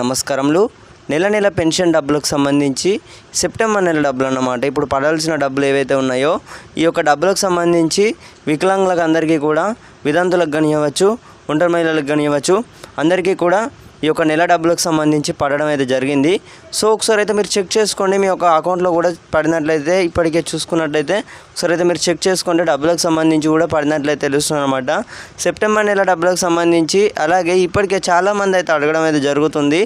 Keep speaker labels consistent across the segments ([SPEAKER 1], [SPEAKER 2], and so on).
[SPEAKER 1] నమస్కారములు. నెల నెల పెన్షన్ డబ్బులకు సంబంధించి సెప్టెంబర్ నెల డబ్బులు అన్నమాట. ఇప్పుడు పడాల్సిన డబ్బులు ఏవైతే ఉన్నాయో ఈ యొక్క డబ్బులకు సంబంధించి వికలాంగులకు అందరికీ కూడా వితంతులకు గనియవచ్చు ఒంటరి మహిళలకు కానివ్వచ్చు అందరికీ కూడా ఈ యొక్క నెల డబ్బులకు సంబంధించి పడడం అయితే జరిగింది. సో ఒకసారి అయితే మీరు చెక్ చేసుకోండి. మీ యొక్క అకౌంట్లో కూడా పడినట్లయితే ఇప్పటికే చూసుకున్నట్లయితే ఒకసారి అయితే మీరు చెక్ చేసుకోండి. డబ్బులకు సంబంధించి కూడా పడినట్లయితే తెలుస్తుంది అనమాట సెప్టెంబర్ నెల డబ్బులకు సంబంధించి అలాగే ఇప్పటికే చాలామంది అయితే అడగడం అయితే జరుగుతుంది.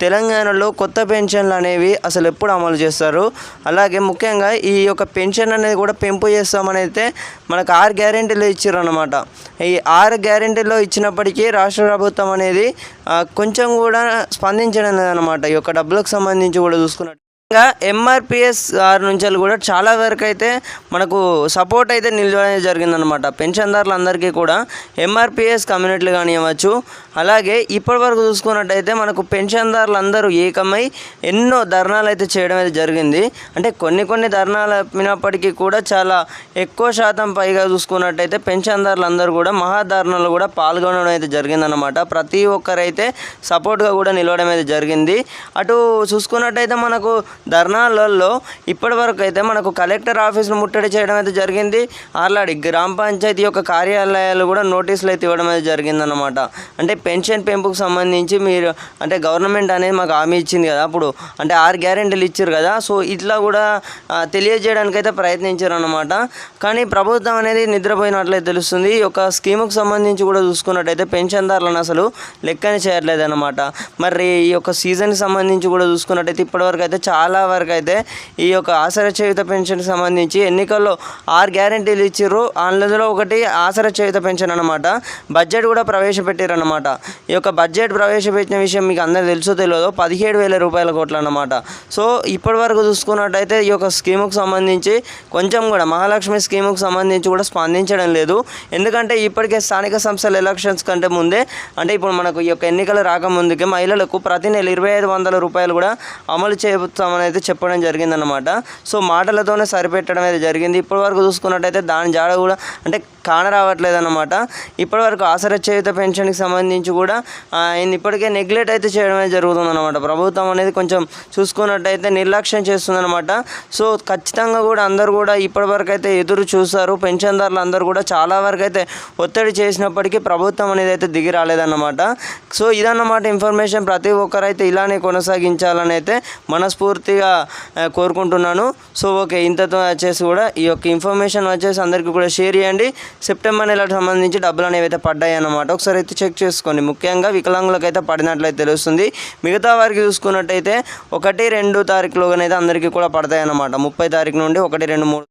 [SPEAKER 1] తెలంగాణలో కొత్త పెన్షన్లు అనేవి అసలు ఎప్పుడు అమలు చేస్తారు? అలాగే ముఖ్యంగా ఈ యొక్క పెన్షన్ అనేది కూడా పెంపు చేస్తామని అయితే మనకు ఆరు గ్యారెంటీలు ఇచ్చారు అనమాట ఈ ఆరు గ్యారెంటీలో ఇచ్చినప్పటికీ రాష్ట్ర ప్రభుత్వం అనేది కొంచెం కూడా స్పందించడం లేదనమాట ఈ యొక్క డబ్బులకు సంబంధించి కూడా చూసుకున్నట్టు ఇంకా ఎంఆర్పిఎస్ గారి నుంచి కూడా చాలా వరకు అయితే మనకు సపోర్ట్ అయితే నిలవడం జరిగిందనమాట పెన్షన్దారులందరికీ కూడా ఎంఆర్పిఎస్ కమ్యూనిటీలు కానివ్వచ్చు అలాగే ఇప్పటి వరకు చూసుకున్నట్టయితే మనకు పెన్షన్దారులందరూ ఏకమై ఎన్నో ధర్నాలు అయితే చేయడం అయితే జరిగింది. అంటే కొన్ని కొన్ని ధర్నాలు అప్పినప్పటికీ కూడా చాలా ఎక్కువ శాతం పైగా చూసుకున్నట్టయితే పెన్షన్దారులందరూ కూడా మహాధర్నాలు కూడా పాల్గొనడం అయితే జరిగిందనమాట ప్రతి ఒక్కరైతే సపోర్ట్గా కూడా నిలవడం అయితే జరిగింది. అటు చూసుకున్నట్టయితే మనకు ధర్నాలలో ఇప్పటివరకు అయితే మనకు కలెక్టర్ ఆఫీసును ముట్టడి చేయడం అయితే జరిగింది. ఆర్లాడి గ్రామ పంచాయతీ యొక్క కార్యాలయాలు కూడా నోటీసులు అయితే ఇవ్వడం అయితే జరిగిందనమాట అంటే పెన్షన్ పెంపుకు సంబంధించి మీరు అంటే గవర్నమెంట్ అనేది మాకు హామీ ఇచ్చింది కదా అప్పుడు. అంటే ఆరు గ్యారెంటీలు ఇచ్చారు కదా. సో ఇట్లా కూడా తెలియజేయడానికైతే తెలియజేయడానికి అయితే ప్రయత్నించారు అనమాట కానీ ప్రభుత్వం అనేది నిద్రపోయినట్లయితే తెలుస్తుంది. ఈ యొక్క స్కీముకు సంబంధించి కూడా చూసుకున్నట్టయితే పెన్షన్దారులను అసలు లెక్కనే చేయట్లేదు అనమాట మరి ఈ యొక్క సీజన్కి సంబంధించి కూడా చూసుకున్నట్టయితే ఇప్పటివరకు అయితే చాలా వరకు అయితే ఈ యొక్క ఆసరా చేయుత పెన్షన్కి సంబంధించి ఎన్నికల్లో ఆరు గ్యారెంటీలు ఇచ్చారు అందులో ఒకటి ఆసరా చేయుత పెన్షన్ అనమాట బడ్జెట్ కూడా ప్రవేశపెట్టారు అనమాట ఈ యొక్క బడ్జెట్ ప్రవేశపెట్టిన విషయం మీకు అందరికీ తెలుసో తెలియదో పదిహేడు వేల రూపాయల కోట్లు అనమాట సో ఇప్పటి వరకు చూసుకున్నట్టయితే ఈ యొక్క స్కీముకు సంబంధించి కొంచెం కూడా మహాలక్ష్మి స్కీముకు సంబంధించి కూడా స్పందించడం లేదు. ఎందుకంటే ఇప్పటికే స్థానిక సంస్థల ఎలక్షన్స్ కంటే ముందే అంటే ఇప్పుడు మనకు ఈ యొక్క ఎన్నికలు రాకముందుకే మహిళలకు ప్రతి నెల ఇరవై ఐదు వందల రూపాయలు కూడా అమలు చేస్తామని అయితే చెప్పడం జరిగిందనమాట సో మాటలతోనే సరిపెట్టడం అయితే జరిగింది. ఇప్పటి వరకు చూసుకున్నట్టయితే దాని జాడ కూడా అంటే కాన రావట్లేదు అనమాట ఇప్పటివరకు ఆసరా చేయుత పెన్షన్కి సంబంధించి కూడా ఆయన ఇప్పటికే నెగ్లెక్ట్ అయితే చేయడం అయితే జరుగుతుందన్నమాట. ప్రభుత్వం అనేది కొంచెం చూసుకున్నట్టయితే నిర్లక్ష్యం చేస్తుందన్నమాట. సో ఖచ్చితంగా కూడా అందరూ కూడా ఇప్పటివరకు అయితే ఎదురు చూస్తారు పెన్షన్దారులు అందరూ కూడా చాలా వరకు అయితే ఒత్తిడి చేసినప్పటికీ ప్రభుత్వం అనేది అయితే దిగి రాలేదన్నమాట. సో ఇదన్నమాట ఇన్ఫర్మేషన్. ప్రతి ఒక్కరైతే ఇలానే కొనసాగించాలని అయితే మనస్ఫూర్తి మనస్ఫూర్తిగా కోరుకుంటున్నాను. సో ఓకే ఇంతతో వచ్చేసి కూడా ఈ యొక్క ఇన్ఫర్మేషన్ వచ్చేసి అందరికీ కూడా షేర్ చేయండి. సెప్టెంబర్ నెలకు సంబంధించి డబ్బులు అనేవి అయితే పడ్డాయి అన్నమాట ఒకసారి అయితే చెక్ చేసుకోండి. ముఖ్యంగా వికలాంగులకైతే పడినట్లయితే తెలుస్తుంది. మిగతా వారికి చూసుకున్నట్టయితే ఒకటి రెండు తారీఖులోనైతే అందరికీ కూడా పడతాయి అన్నమాట ముప్పై తారీఖు నుండి ఒకటి రెండు మూడు